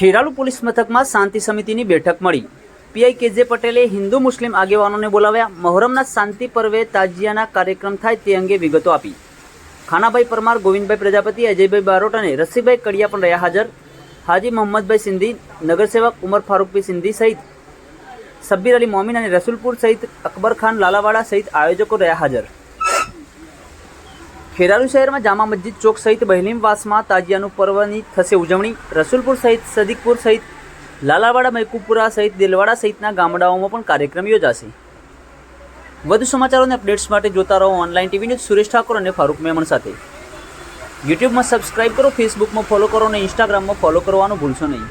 Kheralu police મથકમાં શાંતિ સમિતિની બેઠક મળી. પીઆઈ કેજે પટેલે હિન્દુ મુસ્લિમ આગેવાનોને બોલાવ્યા. મહોરમના શાંતિ પર્વે તાજિયાના કાર્યક્રમ થાય તે અંગે વિગતો આપી. ખાનાભાઈ પરમાર, ગોવિંદભાઈ પ્રજાપતિ, અજયભાઈ બારોટ અને રસીભાઈ કડિયા પણ રહ્યા હાજર. હાજી મોહમ્મદભાઈ સિંધી, નગરસેવક ઉમર ફારૂકભાઈ સિંધી સહિત સબ્બીર અલી મોમીન અને રસુલપુર સહિત અકબર ખાન લાલાવાડા સહિત આયોજકો રહ્યા હાજર. ખેરાલુ શહેરમાં જામા મસ્જિદ ચોક સહિત બહેલીમવાસમાં તાજિયાનું પર્વની થશે ઉજવણી. રસુલપુર સહિત સદીકપુર સહિત લાલાવાડા, મૈકુપુરા સહિત દિલવાડા સહિતના ગામડાઓમાં પણ કાર્યક્રમ યોજાશે. વધુ સમાચારો અને અપડેટ્સ માટે જોતા રહો online TV news Suresh Thakor અને ફારૂક મેમણ સાથે. યુટ્યુબમાં સબસ્ક્રાઇબ કરો, ફેસબુકમાં ફોલો કરો અને ઇન્સ્ટાગ્રામમાં ફોલો કરવાનું ભૂલશો નહીં.